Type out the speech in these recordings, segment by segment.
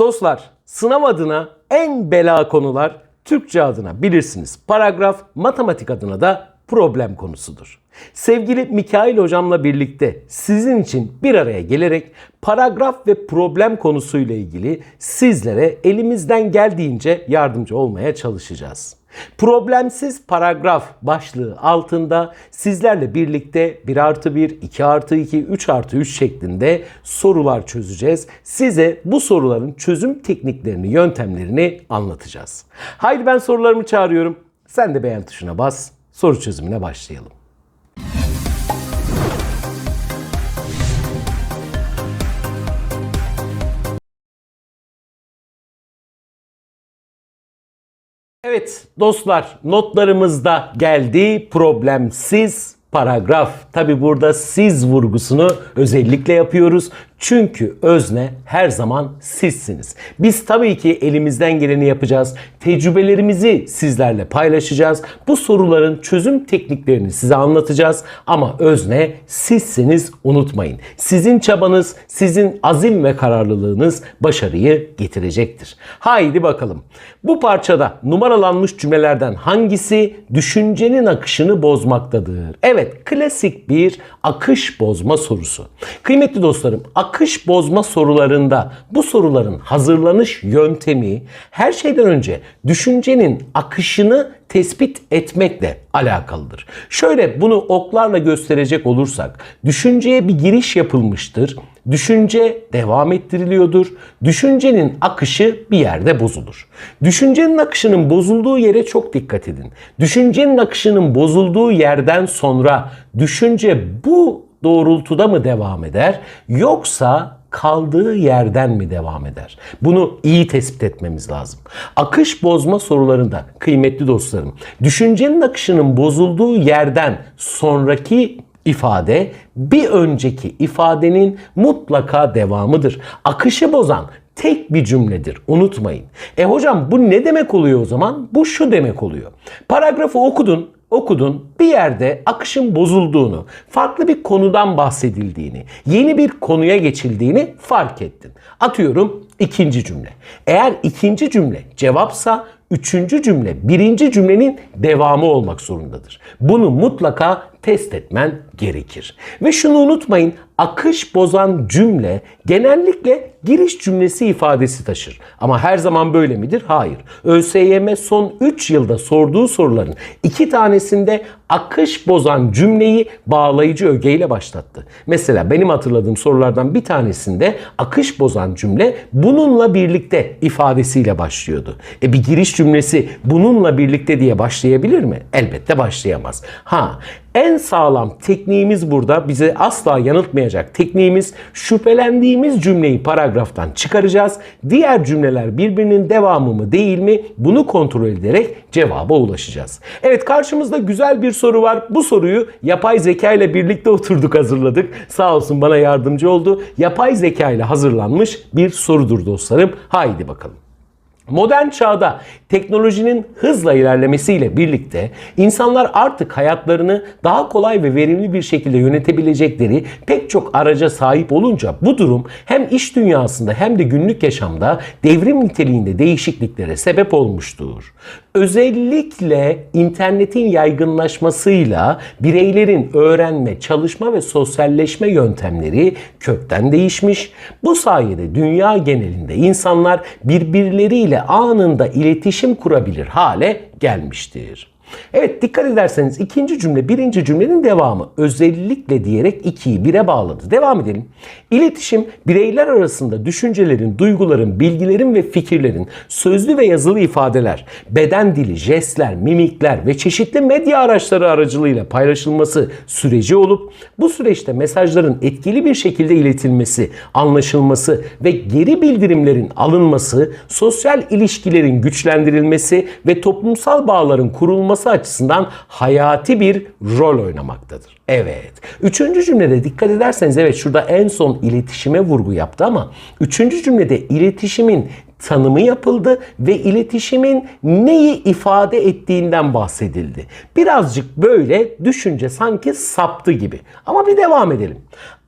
Dostlar sınav adına en bela konular Türkçe adına bilirsiniz. Paragraf matematik adına da problem konusudur. Sevgili Mikail hocamla birlikte sizin için bir araya gelerek paragraf ve problem konusuyla ilgili sizlere elimizden geldiğince yardımcı olmaya çalışacağız. Problemsiz paragraf başlığı altında sizlerle birlikte 1 artı 1, 2 artı 2, 3 artı 3 şeklinde sorular çözeceğiz. Size bu soruların çözüm tekniklerini, yöntemlerini anlatacağız. Haydi ben sorularımı çağırıyorum. Sen de beğen tuşuna bas. Soru çözümüne başlayalım. Evet dostlar notlarımızda geldi problemsiz paragraf. Tabi burada siz vurgusunu özellikle yapıyoruz. Çünkü özne her zaman sizsiniz. Biz tabii ki elimizden geleni yapacağız. Tecrübelerimizi sizlerle paylaşacağız. Bu soruların çözüm tekniklerini size anlatacağız. Ama özne sizsiniz unutmayın. Sizin çabanız, sizin azim ve kararlılığınız başarıyı getirecektir. Haydi bakalım. Bu parçada numaralanmış cümlelerden hangisi düşüncenin akışını bozmaktadır? Evet, klasik bir akış bozma sorusu. Kıymetli dostlarım, akış bozma sorularında bu soruların hazırlanış yöntemi her şeyden önce düşüncenin akışını tespit etmekle alakalıdır. Şöyle bunu oklarla gösterecek olursak düşünceye bir giriş yapılmıştır. Düşünce devam ettiriliyordur. Düşüncenin akışı bir yerde bozulur. Düşüncenin akışının bozulduğu yere çok dikkat edin. Düşüncenin akışının bozulduğu yerden sonra düşünce bu doğrultuda mı devam eder yoksa kaldığı yerden mi devam eder? Bunu iyi tespit etmemiz lazım. Akış bozma sorularında kıymetli dostlarım, düşüncenin akışının bozulduğu yerden sonraki ifade bir önceki ifadenin mutlaka devamıdır. Akışı bozan tek bir cümledir. Unutmayın. E hocam bu ne demek oluyor o zaman? Bu şu demek oluyor. Paragrafı okudun, okudun bir yerde akışın bozulduğunu, farklı bir konudan bahsedildiğini, yeni bir konuya geçildiğini fark ettin. Atıyorum ikinci cümle. Eğer ikinci cümle cevapsa üçüncü cümle birinci cümlenin devamı olmak zorundadır. Bunu mutlaka test etmen gerekir. Ve şunu unutmayın akış bozan cümle genellikle giriş cümlesi ifadesi taşır. Ama her zaman böyle midir? Hayır. ÖSYM son 3 yılda sorduğu soruların iki tanesinde akış bozan cümleyi bağlayıcı ögeyle başlattı. Mesela benim hatırladığım sorulardan bir tanesinde akış bozan cümle bununla birlikte ifadesiyle başlıyordu. E bir giriş cümlesi bununla birlikte diye başlayabilir mi? Elbette başlayamaz. Ha en sağlam tekniğimiz burada bize asla yanıltmayacak tekniğimiz şüphelendiğimiz cümleyi paragraftan çıkaracağız. Diğer cümleler birbirinin devamı mı değil mi bunu kontrol ederek cevaba ulaşacağız. Evet karşımızda güzel bir soru var. Bu soruyu yapay zeka ile birlikte oturduk hazırladık. Sağ olsun bana yardımcı oldu. Yapay zeka ile hazırlanmış bir sorudur dostlarım. Haydi bakalım. Modern çağda teknolojinin hızla ilerlemesiyle birlikte insanlar artık hayatlarını daha kolay ve verimli bir şekilde yönetebilecekleri pek çok araca sahip olunca bu durum hem iş dünyasında hem de günlük yaşamda devrim niteliğinde değişikliklere sebep olmuştur. Özellikle internetin yaygınlaşmasıyla bireylerin öğrenme, çalışma ve sosyalleşme yöntemleri kökten değişmiş. Bu sayede dünya genelinde insanlar birbirleriyle anında iletişim kurabilir hale gelmiştir. Evet dikkat ederseniz ikinci cümle birinci cümlenin devamı özellikle diyerek ikiyi bire bağladı. Devam edelim. İletişim bireyler arasında düşüncelerin, duyguların, bilgilerin ve fikirlerin sözlü ve yazılı ifadeler, beden dili, jestler, mimikler ve çeşitli medya araçları aracılığıyla paylaşılması süreci olup bu süreçte mesajların etkili bir şekilde iletilmesi, anlaşılması ve geri bildirimlerin alınması, sosyal ilişkilerin güçlendirilmesi ve toplumsal bağların kurulması açısından hayati bir rol oynamaktadır. Evet. Üçüncü cümlede dikkat ederseniz evet şurada en son iletişime vurgu yaptı ama üçüncü cümlede iletişimin tanımı yapıldı ve iletişimin neyi ifade ettiğinden bahsedildi. Birazcık böyle düşünce sanki saptı gibi. Ama bir devam edelim.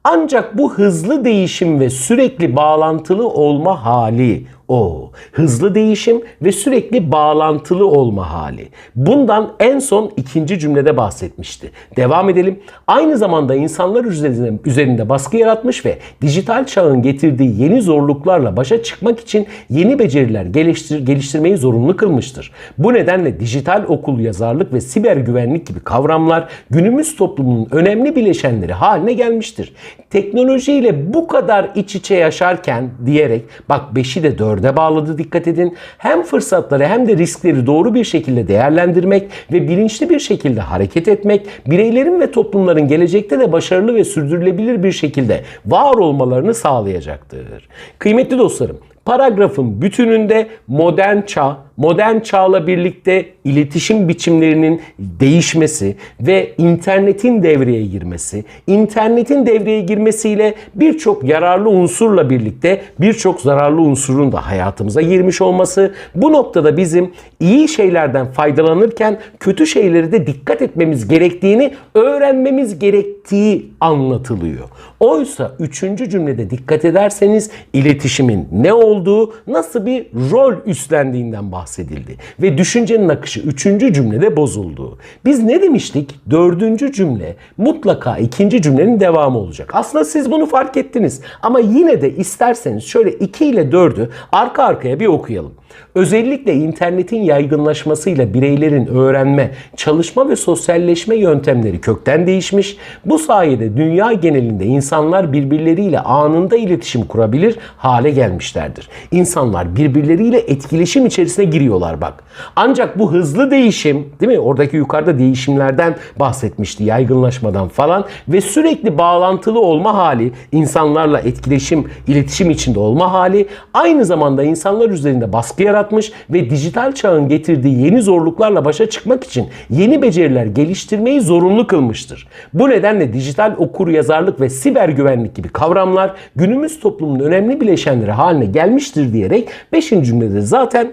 Ancak bu hızlı değişim ve sürekli bağlantılı olma hali O hızlı değişim ve sürekli bağlantılı olma hali. Bundan en son ikinci cümlede bahsetmişti. Devam edelim. Aynı zamanda insanlar üzerinde, üzerinde baskı yaratmış ve dijital çağın getirdiği yeni zorluklarla başa çıkmak için yeni beceriler geliştir, geliştirmeyi zorunlu kılmıştır. Bu nedenle dijital okul yazarlık ve siber güvenlik gibi kavramlar günümüz toplumunun önemli bileşenleri haline gelmiştir. Teknolojiyle bu kadar iç içe yaşarken diyerek bak 5'i de 4'e bağladı dikkat edin. Hem fırsatları hem de riskleri doğru bir şekilde değerlendirmek ve bilinçli bir şekilde hareket etmek bireylerin ve toplumların gelecekte de başarılı ve sürdürülebilir bir şekilde var olmalarını sağlayacaktır. Kıymetli dostlarım Paragrafın bütününde modern çağ, modern çağla birlikte iletişim biçimlerinin değişmesi ve internetin devreye girmesi, internetin devreye girmesiyle birçok yararlı unsurla birlikte birçok zararlı unsurun da hayatımıza girmiş olması, bu noktada bizim iyi şeylerden faydalanırken kötü şeyleri de dikkat etmemiz gerektiğini öğrenmemiz gerektiği anlatılıyor. Oysa üçüncü cümlede dikkat ederseniz iletişimin ne olduğu, nasıl bir rol üstlendiğinden bahsedildi. Ve düşüncenin akışı üçüncü cümlede bozuldu. Biz ne demiştik? Dördüncü cümle mutlaka ikinci cümlenin devamı olacak. Aslında siz bunu fark ettiniz. Ama yine de isterseniz şöyle 2 ile 4'ü arka arkaya bir okuyalım. Özellikle internetin yaygınlaşmasıyla bireylerin öğrenme, çalışma ve sosyalleşme yöntemleri kökten değişmiş. Bu sayede dünya genelinde insanlar birbirleriyle anında iletişim kurabilir hale gelmişlerdir. İnsanlar birbirleriyle etkileşim içerisine giriyorlar bak. Ancak bu hızlı değişim, değil mi? Oradaki yukarıda değişimlerden bahsetmişti, yaygınlaşmadan falan ve sürekli bağlantılı olma hali, insanlarla etkileşim, iletişim içinde olma hali aynı zamanda insanlar üzerinde baskı yaratmış ve dijital çağın getirdiği yeni zorluklarla başa çıkmak için yeni beceriler geliştirmeyi zorunlu kılmıştır. Bu nedenle dijital okur yazarlık ve siber güvenlik gibi kavramlar günümüz toplumunun önemli bileşenleri haline gelmiştir diyerek 5. cümlede zaten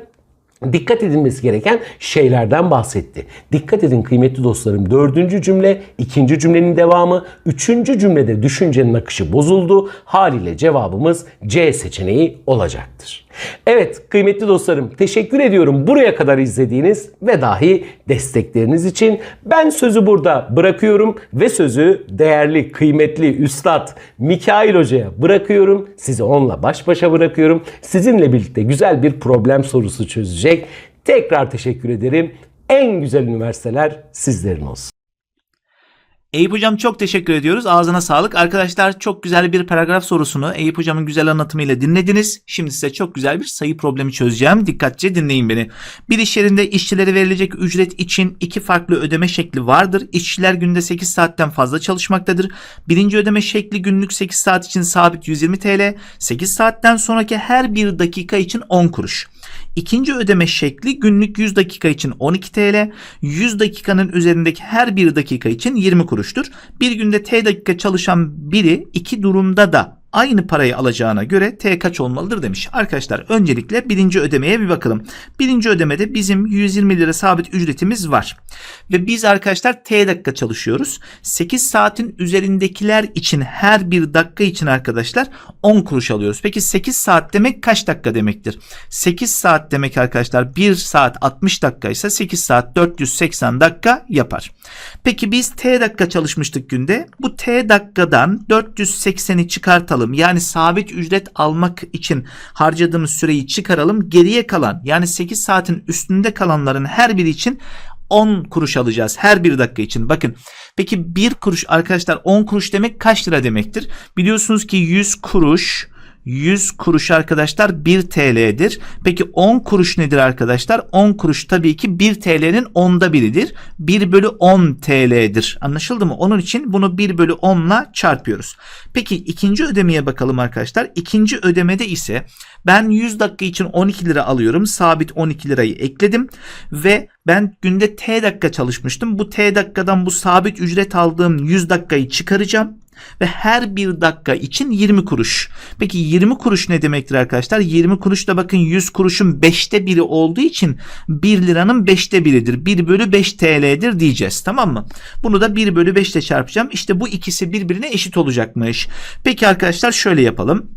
dikkat edilmesi gereken şeylerden bahsetti. Dikkat edin kıymetli dostlarım. Dördüncü cümle, ikinci cümlenin devamı, üçüncü cümlede düşüncenin akışı bozuldu. Haliyle cevabımız C seçeneği olacaktır. Evet kıymetli dostlarım teşekkür ediyorum buraya kadar izlediğiniz ve dahi destekleriniz için. Ben sözü burada bırakıyorum ve sözü değerli kıymetli üstad Mikail Hoca'ya bırakıyorum. Sizi onunla baş başa bırakıyorum. Sizinle birlikte güzel bir problem sorusu çözecek. Tekrar teşekkür ederim. En güzel üniversiteler sizlerin olsun. Eyüp Hocam çok teşekkür ediyoruz. Ağzına sağlık. Arkadaşlar çok güzel bir paragraf sorusunu Eyüp Hocam'ın güzel anlatımıyla dinlediniz. Şimdi size çok güzel bir sayı problemi çözeceğim. Dikkatlice dinleyin beni. Bir iş yerinde işçilere verilecek ücret için iki farklı ödeme şekli vardır. İşçiler günde 8 saatten fazla çalışmaktadır. Birinci ödeme şekli günlük 8 saat için sabit 120 TL. 8 saatten sonraki her bir dakika için 10 kuruş. İkinci ödeme şekli günlük 100 dakika için 12 TL, 100 dakikanın üzerindeki her bir dakika için 20 kuruştur. Bir günde T dakika çalışan biri iki durumda da aynı parayı alacağına göre T kaç olmalıdır demiş. Arkadaşlar öncelikle birinci ödemeye bir bakalım. Birinci ödemede bizim 120 lira sabit ücretimiz var. Ve biz arkadaşlar T dakika çalışıyoruz. 8 saatin üzerindekiler için her bir dakika için arkadaşlar 10 kuruş alıyoruz. Peki 8 saat demek kaç dakika demektir? 8 saat demek arkadaşlar 1 saat 60 dakika ise 8 saat 480 dakika yapar. Peki biz T dakika çalışmıştık günde. Bu T dakikadan 480'i çıkartalım. Yani sabit ücret almak için harcadığımız süreyi çıkaralım. Geriye kalan yani 8 saatin üstünde kalanların her biri için 10 kuruş alacağız her bir dakika için. Bakın peki 1 kuruş arkadaşlar 10 kuruş demek kaç lira demektir? Biliyorsunuz ki 100 kuruş 100 kuruş arkadaşlar 1 TL'dir. Peki 10 kuruş nedir arkadaşlar? 10 kuruş tabii ki 1 TL'nin onda biridir. 1 bölü 10 TL'dir. Anlaşıldı mı? Onun için bunu 1 bölü 10 ile çarpıyoruz. Peki ikinci ödemeye bakalım arkadaşlar. İkinci ödemede ise ben 100 dakika için 12 lira alıyorum. Sabit 12 lirayı ekledim. Ve ben günde T dakika çalışmıştım. Bu T dakikadan bu sabit ücret aldığım 100 dakikayı çıkaracağım ve her bir dakika için 20 kuruş. Peki 20 kuruş ne demektir arkadaşlar? 20 kuruş da bakın 100 kuruşun 5'te biri olduğu için 1 liranın 5'te biridir. 1 bölü 5 TL'dir diyeceğiz tamam mı? Bunu da 1 bölü 5 ile çarpacağım. İşte bu ikisi birbirine eşit olacakmış. Peki arkadaşlar şöyle yapalım.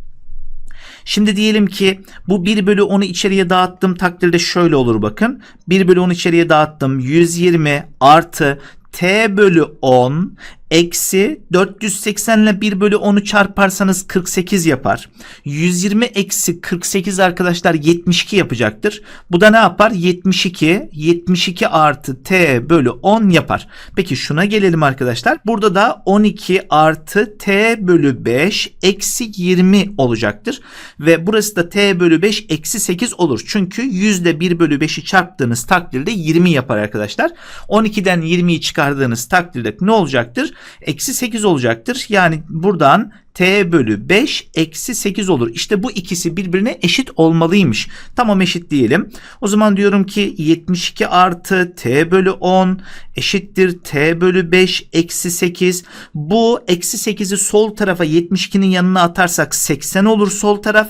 Şimdi diyelim ki bu 1 bölü 10'u içeriye dağıttığım takdirde şöyle olur bakın. 1 bölü 10 içeriye dağıttım. 120 artı t bölü 10 eksi 480 ile 1 bölü 10'u çarparsanız 48 yapar. 120 eksi 48 arkadaşlar 72 yapacaktır. Bu da ne yapar? 72. 72 artı t bölü 10 yapar. Peki şuna gelelim arkadaşlar. Burada da 12 artı t bölü 5 eksi 20 olacaktır. Ve burası da t bölü 5 eksi 8 olur. Çünkü yüzde 1 bölü 5'i çarptığınız takdirde 20 yapar arkadaşlar. 12'den 20'yi çıkardığınız takdirde ne olacaktır? Eksi 8 olacaktır. Yani buradan t bölü 5 eksi 8 olur. İşte bu ikisi birbirine eşit olmalıymış. Tamam eşit diyelim. O zaman diyorum ki 72 artı t bölü 10 eşittir t bölü 5 eksi 8. Bu eksi 8'i sol tarafa 72'nin yanına atarsak 80 olur sol taraf.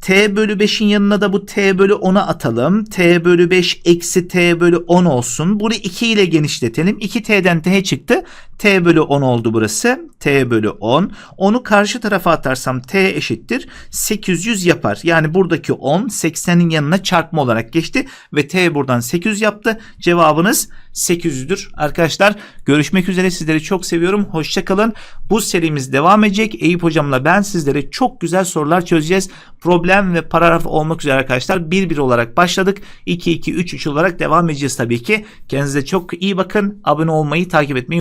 t bölü 5'in yanına da bu t bölü 10'a atalım. t bölü 5 eksi t bölü 10 olsun. Bunu 2 ile genişletelim. 2t'den t çıktı. t bölü 10 oldu burası. t bölü 10. Onu karşı tarafa atarsam t eşittir 800 yapar. Yani buradaki 10 80'in yanına çarpma olarak geçti ve t buradan 800 yaptı. Cevabınız 800'dür. Arkadaşlar görüşmek üzere sizleri çok seviyorum. Hoşçakalın. Bu serimiz devam edecek. Eyüp hocamla ben sizlere çok güzel sorular çözeceğiz. Problem ve paragraf olmak üzere arkadaşlar 1-1 olarak başladık. 2-2-3-3 olarak devam edeceğiz tabii ki. Kendinize çok iyi bakın. Abone olmayı, takip etmeyi